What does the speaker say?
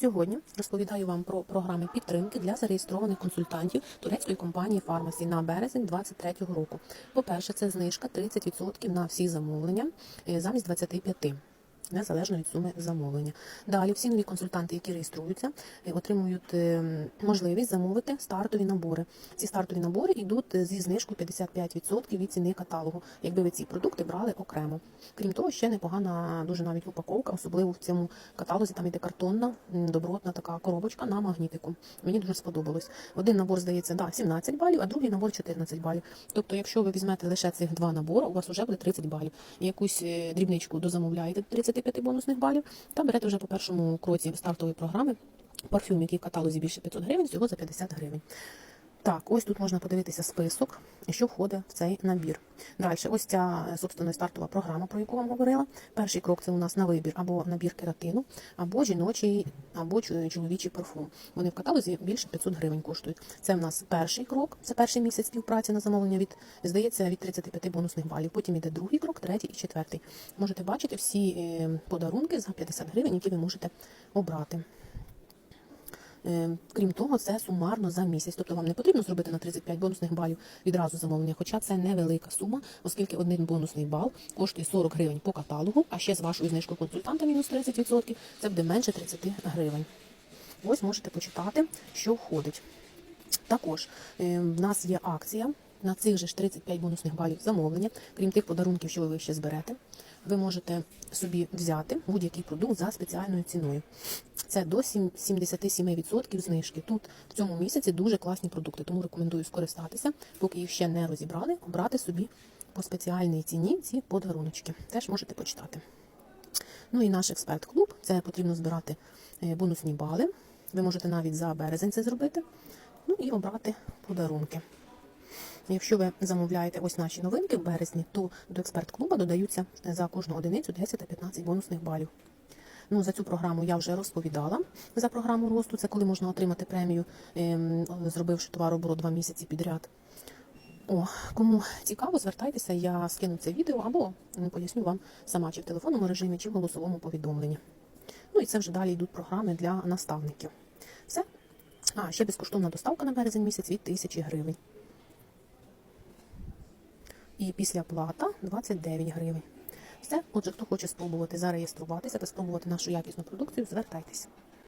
Сьогодні розповідаю вам про програми підтримки для зареєстрованих консультантів турецької компанії Фармасі на березень 2023 року. По-перше, це знижка 30% на всі замовлення е, замість 25% незалежно від суми замовлення. Далі всі нові консультанти, які реєструються, е, отримують е, можливість замовити стартові набори. Ці стартові набори йдуть е, зі знижкою 55% від ціни каталогу, якби ви ці продукти брали окремо. Крім того, ще непогана дуже навіть упаковка, особливо в цьому каталозі. Там іде картонна, добротна така коробочка на магнітику. Мені дуже сподобалось. Один набор здається да, 17 балів, а другий набор 14 балів. Тобто, якщо ви візьмете лише цих два набори, у вас вже буде 30 балів. Якусь дрібничку дозамовляєте 30 25 бонусних балів та берете вже по першому кроці стартової програми парфюм, який в каталозі більше 500 гривень, всього за 50 гривень. Так, ось тут можна подивитися список, що входить в цей набір. Далі, ось ця собственно стартова програма, про яку вам говорила. Перший крок це у нас на вибір або набір кератину, або жіночий, або чоловічий парфум. Вони в каталозі більше 500 гривень коштують. Це в нас перший крок, це перший місяць співпраці на замовлення від здається від 35 бонусних балів. Потім іде другий крок, третій і четвертий. Можете бачити всі е, подарунки за 50 гривень, які ви можете обрати. Е, Крім того, це сумарно за місяць. Тобто вам не потрібно зробити на 35 бонусних балів відразу замовлення, хоча це невелика сума, оскільки один бонусний бал коштує 40 гривень по каталогу, а ще з вашою знижкою консультанта мінус 30%, це буде менше 30 гривень. Ось можете почитати, що входить. Також е, в нас є акція на цих же ж 35 бонусних балів замовлення, крім тих подарунків, що ви ще зберете. Ви можете собі взяти будь-який продукт за спеціальною ціною. Це до 77% знижки. Тут в цьому місяці дуже класні продукти, тому рекомендую скористатися, поки їх ще не розібрали, обрати собі по спеціальній ціні ці подаруночки. Теж можете почитати. Ну і наш експерт-клуб. Це потрібно збирати е, бонусні бали. Ви можете навіть за березень це зробити. Ну і обрати подарунки. Якщо ви замовляєте ось наші новинки в березні, то до експерт-клуба додаються за кожну одиницю 10 та 15 бонусних балів. Ну, за цю програму я вже розповідала. За програму росту це коли можна отримати премію, ем, зробивши товарооборот два місяці підряд. О, кому цікаво, звертайтеся, я скину це відео або поясню вам сама, чи в телефонному режимі, чи в голосовому повідомленні. Ну і це вже далі йдуть програми для наставників. Все. А, ще безкоштовна доставка на березень місяць від 1000 гривень. І після плата 29 гривень. Все, отже, хто хоче спробувати зареєструватися та спробувати нашу якісну продукцію, звертайтеся.